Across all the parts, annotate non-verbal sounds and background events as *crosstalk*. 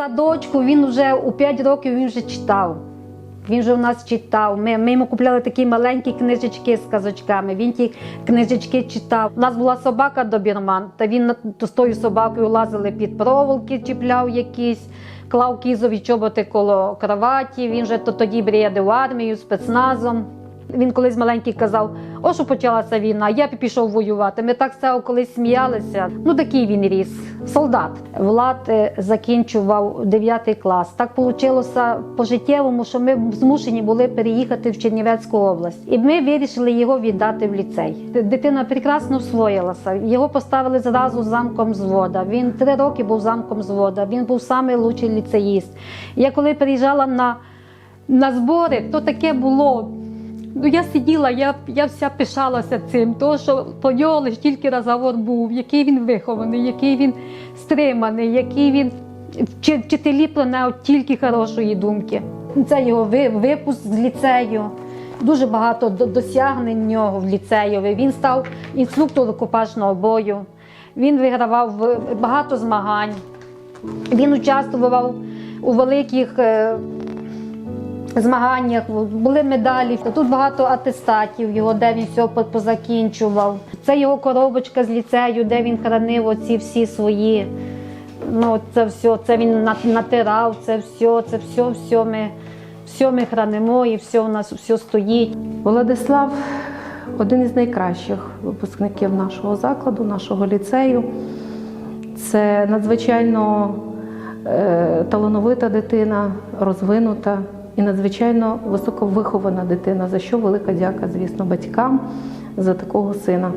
садочку він вже у 5 років він вже читав. Він же у нас читав. Ми, ми йому купляли такі маленькі книжечки з казочками. Він ті книжечки читав. У нас була собака добірман, та він з тою собакою лазили під проволоки, чіпляв якісь, клав кізові чоботи коло кроваті. Він же то тоді бріяв армію спецназом. Він колись маленький казав: о, що почалася війна, я б пішов воювати. Ми так цього колись сміялися. Ну такий він ріс. Солдат. Влад е, закінчував 9 клас. Так вийшло по-життєвому, що ми змушені були переїхати в Чернівецьку область. І ми вирішили його віддати в ліцей. Дитина прекрасно всвоїлася. Його поставили зразу замком звода. Він три роки був замком звода. Він був найкращий ліцеїст. Я коли приїжджала на, на збори, то таке було. Ну, я сиділа, я, я вся пишалася цим, тому що про нього лише тільки розговор був, який він вихований, який він стриманий, який він вчителі про нього тільки хорошої думки. Це його випуск з ліцею. Дуже багато досягнень нього в ліцеєві. Він став інструктором купажного бою. Він вигравав багато змагань. Він участвував у великих е, змаганнях, були медалі. Тут багато атестатів його, де він все позакінчував. Це його коробочка з ліцею, де він хранив оці всі свої. Ну, це все, це він натирав, це все, це все, все ми, все ми хранимо і все у нас все стоїть. Владислав один із найкращих випускників нашого закладу, нашого ліцею. Це надзвичайно е, талановита дитина, розвинута і надзвичайно високовихована дитина, за що велика дяка, звісно, батькам за такого сина.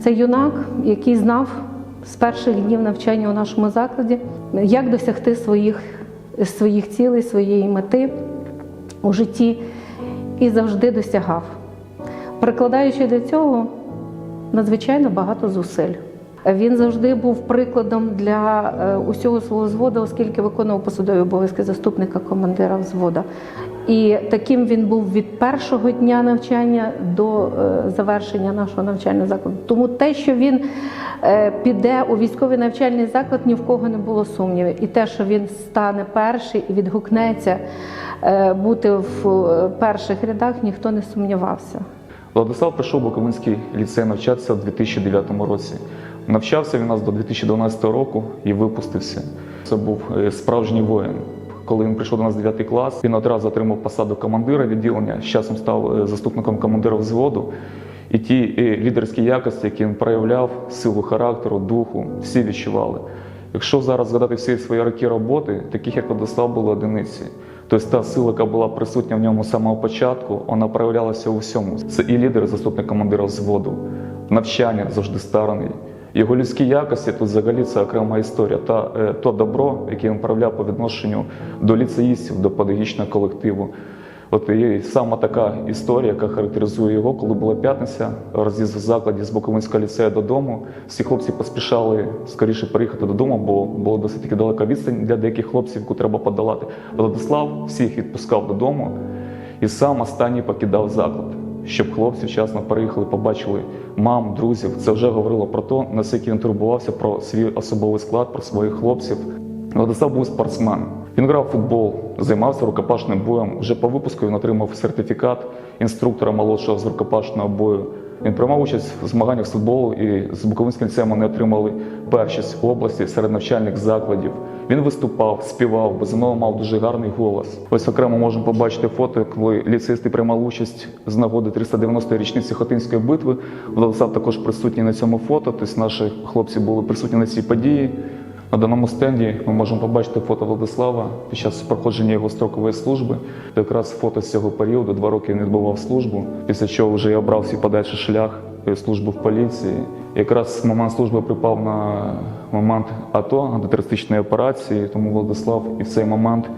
Це юнак, який знав з перших днів навчання у нашому закладі, як досягти своїх, своїх цілей, своєї мети у житті і завжди досягав, прикладаючи до цього надзвичайно багато зусиль. Він завжди був прикладом для е, усього свого взводу, оскільки виконував посадові обов'язки заступника командира взвода. І таким він був від першого дня навчання до е, завершення нашого навчального закладу. Тому те, що він е, піде у військовий навчальний заклад, ні в кого не було сумнівів. І те, що він стане перший і відгукнеться бути в перших рядах, ніхто не сумнівався. Владислав прийшов в Буковинський ліцей навчатися в 2009 році. Навчався він нас до 2012 року і випустився. Це був е, справжній воїн. Коли він прийшов до нас в 9 клас, він одразу отримав посаду командира відділення. З часом став е, заступником командира взводу. І ті е, лідерські якості, які він проявляв, силу характеру, духу, всі відчували. Якщо зараз згадати всі свої роки роботи, таких як Владислав було одиниці. Тобто та сила, яка була присутня в ньому з самого початку, вона проявлялася у всьому. Це і лідер, і заступник командира взводу, навчання завжди стараний. Його людські якості тут взагалі це окрема історія. Та е, то добро, яке він проявляв по відношенню до ліцеїстів, до педагогічного колективу. От є саме така історія, яка характеризує його, коли була п'ятниця, роз'їзд в закладі з Буковинського ліцею додому. Всі хлопці поспішали скоріше приїхати додому, бо було досить таки далека відстань для деяких хлопців, яку треба подолати. Владислав всіх відпускав додому і сам останній покидав заклад, щоб хлопці вчасно приїхали, побачили мам, друзів. Це вже говорило про те, наскільки він турбувався про свій особовий склад, про своїх хлопців. Владислав був спортсмен. Він грав в футбол, займався рукопашним боєм. Вже по випуску він отримав сертифікат інструктора молодшого з рукопашного бою. Він приймав участь в змаганнях з футболу і з Буковинським ліцеєм вони отримали першість в області серед навчальних закладів. Він виступав, співав, безумовно мав дуже гарний голос. Ось окремо можемо побачити фото, коли ліцеїсти приймали участь з нагоди 390-ї річниці Хотинської битви. Владислав також присутній на цьому фото. Тобто наші хлопці були присутні на цій події. На даному стенді ми можемо побачити фото Владислава під час проходження його строкової служби. Це якраз фото з цього періоду. Два роки він відбував службу, після чого вже я обрав свій подальший шлях е, служби в поліції. Якраз момент служби припав на момент АТО антитерористичної операції, тому Владислав і в цей момент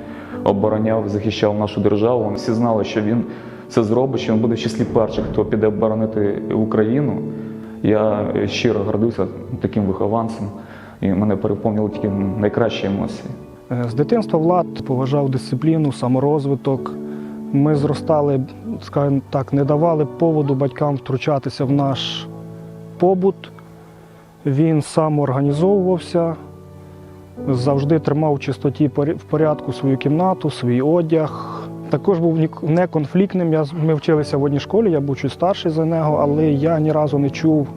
обороняв, захищав нашу державу. Всі знали, що він це зробить, що він буде в числі перших, хто піде оборонити Україну. Я е, щиро гордився таким вихованцем, і мене переповнили тільки найкращі емоції. Е, З дитинства Влад поважав дисципліну, саморозвиток. Ми зростали, скажімо так, не давали поводу батькам втручатися в наш побут. Він сам організовувався, завжди тримав в чистоті в порядку свою кімнату, свій одяг. Також був неконфліктним. Ми вчилися в одній школі, я був чуть старший за нього, але я ні разу не чув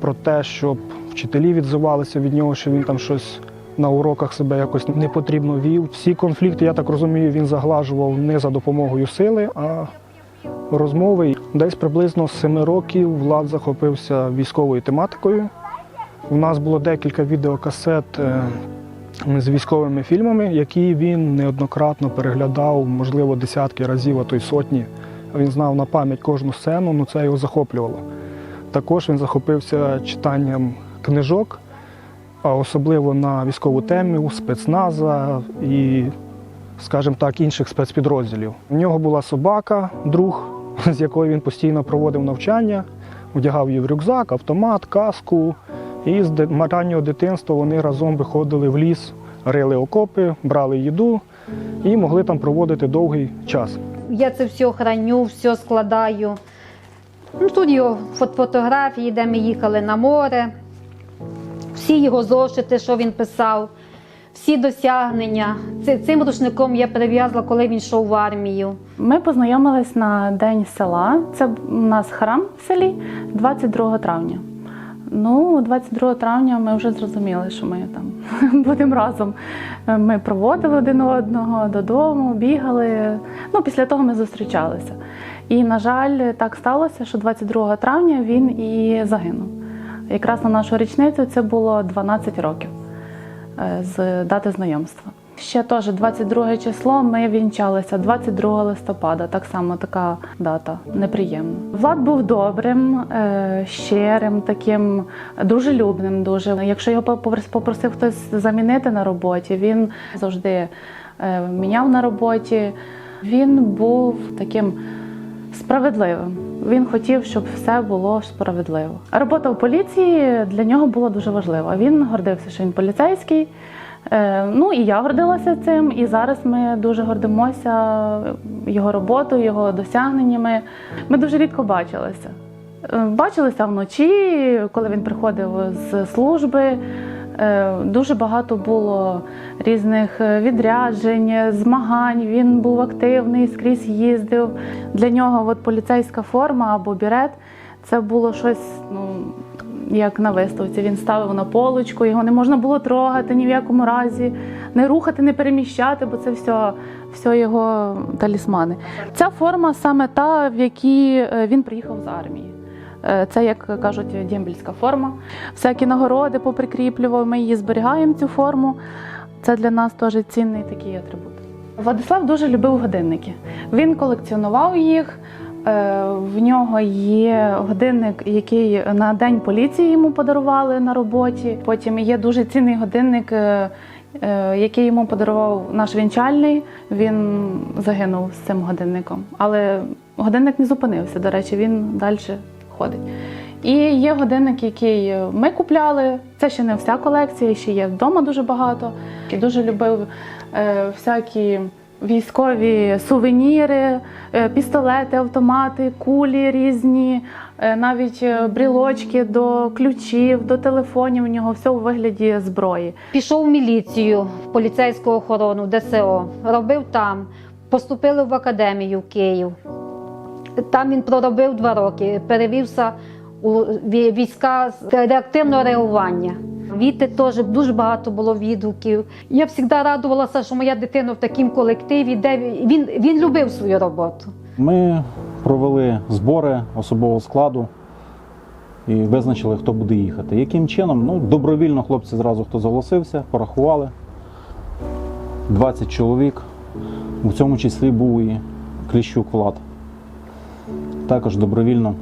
про те, щоб вчителі відзивалися від нього, що він там щось на уроках себе якось непотрібно вів. Всі конфлікти, я так розумію, він заглажував не за допомогою сили, а розмови. Десь приблизно з семи років Влад захопився військовою тематикою. У нас було декілька відеокасет е, з військовими фільмами, які він неоднократно переглядав, можливо, десятки разів, а то й сотні. Він знав на пам'ять кожну сцену, ну це його захоплювало. Також він захопився читанням книжок, а особливо на військову тему, спецназа і, скажімо так, інших спецпідрозділів. У нього була собака, друг, *laughs* з якою він постійно проводив навчання, одягав її в рюкзак, автомат, каску. І з раннього дитинства вони разом виходили в ліс, рили окопи, брали їду і могли там проводити довгий час. Я це все храню, все складаю. Ну, тут його фотографії, де ми їхали на море, всі його зошити, що він писав, всі досягнення. Цим рушником я прив'язала, коли він йшов в армію. Ми познайомились на День села. Це у нас храм в селі 22 травня. Ну, 22 травня ми вже зрозуміли, що ми там *laughs* будемо разом. Ми проводили один одного додому, бігали. Ну, після того ми зустрічалися. І, на жаль, так сталося, що 22 травня він і загинув. Якраз на нашу річницю це було 12 років е, з дати знайомства. Ще теж 22 число ми вінчалися 22 листопада. Так само така дата неприємна. Влад був добрим, е, щирим, таким дружелюбним. Дуже якщо його попрос- попросив хтось замінити на роботі, він завжди е, міняв на роботі. Він був таким справедливим. Він хотів, щоб все було справедливо. Робота в поліції для нього була дуже важлива. Він гордився, що він поліцейський. Е, Ну і я гордилася цим. І зараз ми дуже гордимося його роботою, його досягненнями. Ми дуже рідко бачилися. Е, Бачилися вночі, коли він приходив з служби. Е, Дуже багато було різних е, відряджень, змагань. Він був активний, скрізь їздив. Для нього от поліцейська форма або бірет це було щось, ну як на виставці. Він ставив на полочку, його не можна було трогати ні в якому разі, не рухати, не переміщати, бо це все, все його талісмани. Ця форма саме та, в якій е, він приїхав з армії. Е, Це, як кажуть, дембельська форма. Всякі нагороди поприкріплював, ми її зберігаємо, цю форму. Це для нас теж цінний такий атрибут. Владислав дуже любив годинники. Він колекціонував їх. Е, В нього є годинник, який на день поліції йому подарували на роботі. Потім є дуже цінний годинник, е, який йому подарував наш вінчальний. Він загинув з цим годинником. Але годинник не зупинився. До речі, він далі ходить. І є годинник, який ми купляли. Це ще не вся колекція, ще є вдома дуже багато. І дуже любив е, всякі військові сувеніри, е, пістолети, автомати, кулі різні, е, навіть е, брілочки до ключів, до телефонів. У нього все у вигляді зброї. Пішов в міліцію, в поліцейську охорону, ДСО, робив там, поступили в академію в Київ. Там він проробив два роки, перевівся у війська з реактивного реагування. Віти теж дуже багато було відгуків. Я завжди радувалася, що моя дитина в такому колективі, де він, він, любив свою роботу. Ми провели збори особового складу і визначили, хто буде їхати. Яким чином? Ну, добровільно хлопці зразу хто зголосився, порахували. 20 чоловік. У цьому числі був і Кліщук Влад. Також добровільно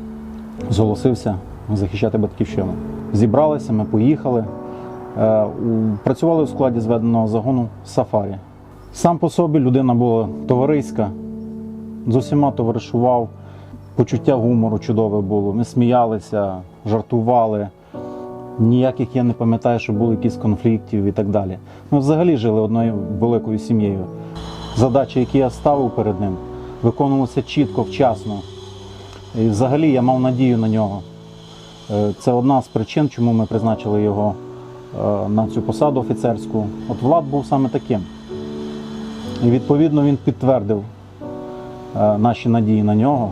зголосився захищати батьківщину. Зібралися, ми поїхали. Е, Працювали у складі зведеного загону Сафарі. Сам по собі людина була товариська, з усіма товаришував. Почуття гумору чудове було. Ми сміялися, жартували. Ніяких я не пам'ятаю, що були якісь конфліктів і так далі. Ми взагалі жили одною великою сім'єю. Задачі, які я ставив перед ним, виконувалися чітко, вчасно. І взагалі я мав надію на нього. Е, Це одна з причин, чому ми призначили його е, на цю посаду офіцерську. От Влад був саме таким. І відповідно він підтвердив е, наші надії на нього.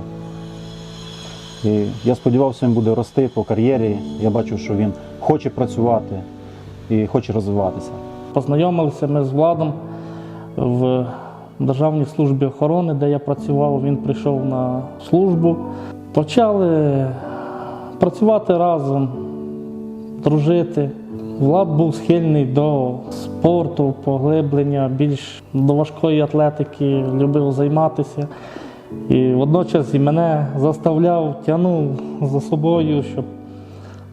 І я сподівався, він буде рости по кар'єрі. Я бачу, що він хоче працювати і хоче розвиватися. Познайомилися ми з Владом в Державній службі охорони, де я працював. Він прийшов на службу. Почали працювати разом, дружити. Влад був схильний до спорту, поглиблення, більш до важкої атлетики, любив займатися. І водночас і мене заставляв, тягнув за собою, щоб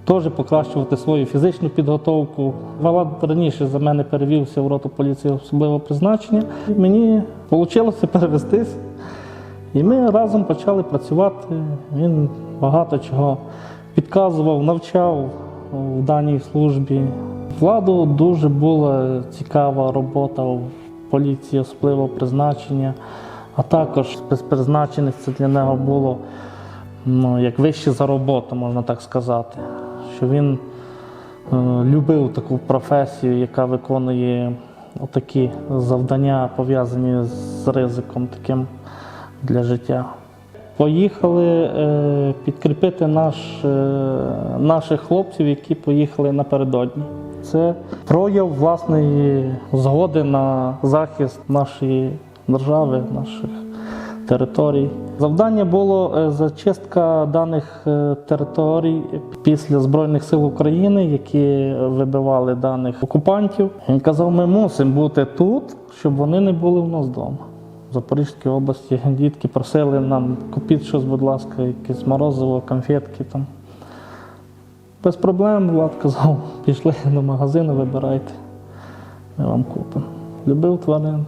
теж покращувати свою фізичну підготовку. Влад раніше за мене перевівся в роту поліції особливого призначення. І мені вийшло перевестись. І ми разом почали працювати. Він багато чого підказував, навчав в даній службі. Владу дуже була цікава робота в поліції особливого призначення, а також спецпризначеність це для нього було ну, як вище за роботу, можна так сказати. Що він е, любив таку професію, яка виконує такі завдання, пов'язані з ризиком таким для життя. Поїхали е, підкріпити наш, е, наших хлопців, які поїхали напередодні. Це прояв власної згоди на захист нашої держави, наших територій. Завдання було е, зачистка даних територій після Збройних сил України, які вибивали даних окупантів. Він казав, ми мусимо бути тут, щоб вони не були в нас вдома. Запорізькій області дітки просили нам купіть щось, будь ласка, якесь морозиво, конфетки там. Без проблем, Влад казав, *laughs* пішли до магазину, вибирайте, ми вам купимо. Любив тварин.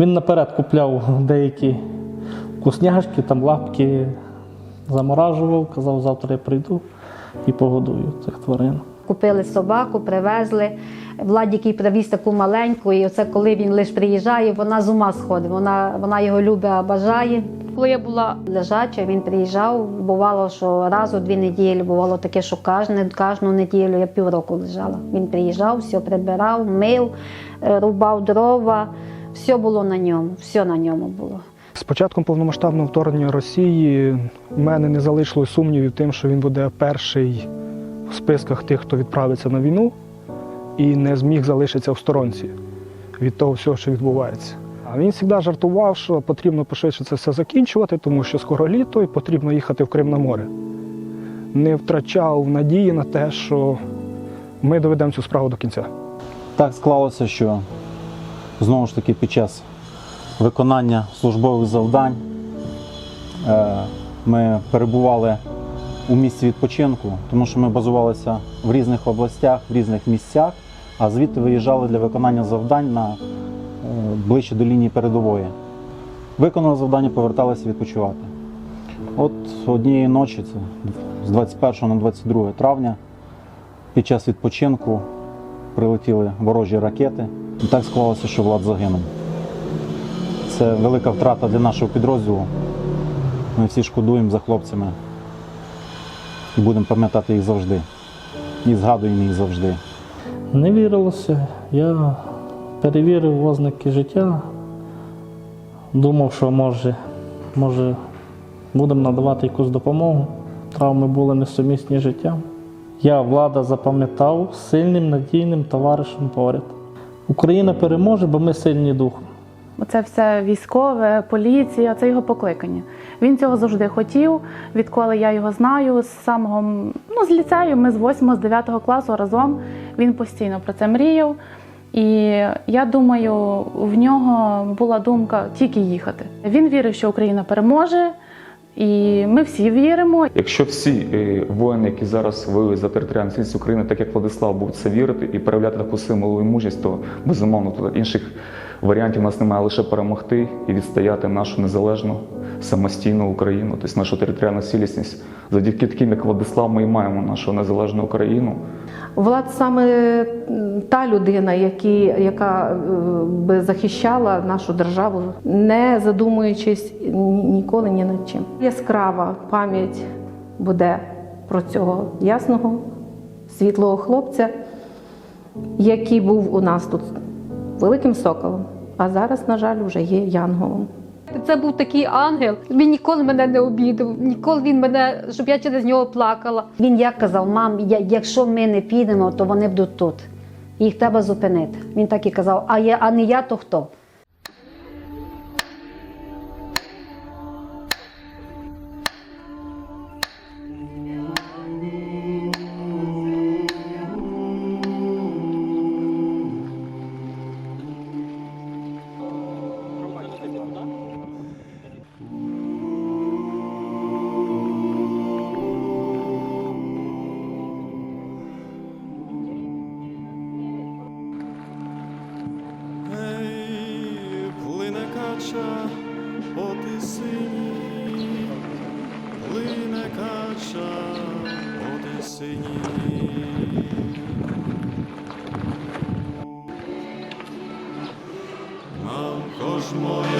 Він наперед купляв деякі вкусняшки, там лапки заморажував, казав, завтра я прийду і погодую цих тварин. Купили собаку, привезли. Владік їй привіз таку маленьку, і оце коли він лише приїжджає, вона з ума сходить. Вона, вона його любить, бажає. Коли я була лежача, він приїжджав. Бувало, що раз у дві неділі, бувало таке, що кожну, кожну неділю я півроку лежала. Він приїжджав, все прибирав, мив, е, рубав дрова. Все було на ньому, все на ньому було. З початком повномасштабного вторгнення Росії в мене не залишилось сумнівів тим, що він буде перший в списках тих, хто відправиться на війну, і не зміг залишитися в сторонці від того всього, що відбувається. А він завжди жартував, що потрібно пошвидше це все закінчувати, тому що скоро літо і потрібно їхати в Крим на море. Не втрачав надії на те, що ми доведемо цю справу до кінця. Так склалося, що знову ж таки під час виконання службових завдань е, ми перебували у місці відпочинку, тому що ми базувалися в різних областях, в різних місцях, а звідти виїжджали для виконання завдань на е, ближче до лінії передової. Виконали завдання, поверталися відпочивати. От однієї ночі, це з 21 на 22 травня, під час відпочинку прилетіли ворожі ракети. І так склалося, що Влад загинув. Це велика втрата для нашого підрозділу. Ми всі шкодуємо за хлопцями і будемо пам'ятати їх завжди. І згадуємо їх завжди. Не вірилося. Я перевірив ознаки життя. Думав, що може, може будемо надавати якусь допомогу. Травми були несумісні з життям. Я влада запам'ятав сильним надійним товаришем поряд. Україна переможе, бо ми сильні духом. Оце все військове, поліція, це його покликання. Він цього завжди хотів. Відколи я його знаю, з самого ну, з ліцею, ми з 8 з 9 класу разом. Він постійно про це мріяв. І я думаю, в нього була думка тільки їхати. Він вірив, що Україна переможе, і ми всі віримо. Якщо всі е, воїни, які зараз воюють за територіальну цілісність України, так як Владислав, будуть це вірити і проявляти таку силу і мужність, то безумовно інших варіантів у нас немає лише перемогти і відстояти нашу незалежну самостійну Україну, тобто нашу територіальну цілісність. Завдяки таким, як Владислав, ми і маємо нашу незалежну Україну. Влад саме та людина, які, яка е, би захищала нашу державу, не задумуючись ніколи ні над чим. Яскрава пам'ять буде про цього ясного, світлого хлопця, який був у нас тут великим соколом, а зараз, на жаль, вже є янголом. Це був такий ангел. Він ніколи мене не обідав, ніколи він мене, щоб я через нього плакала. Він як казав, мам, якщо ми не підемо, то вони будуть тут. Їх треба зупинити. Він так і казав, а я, а не я, то хто? Мамко ж моя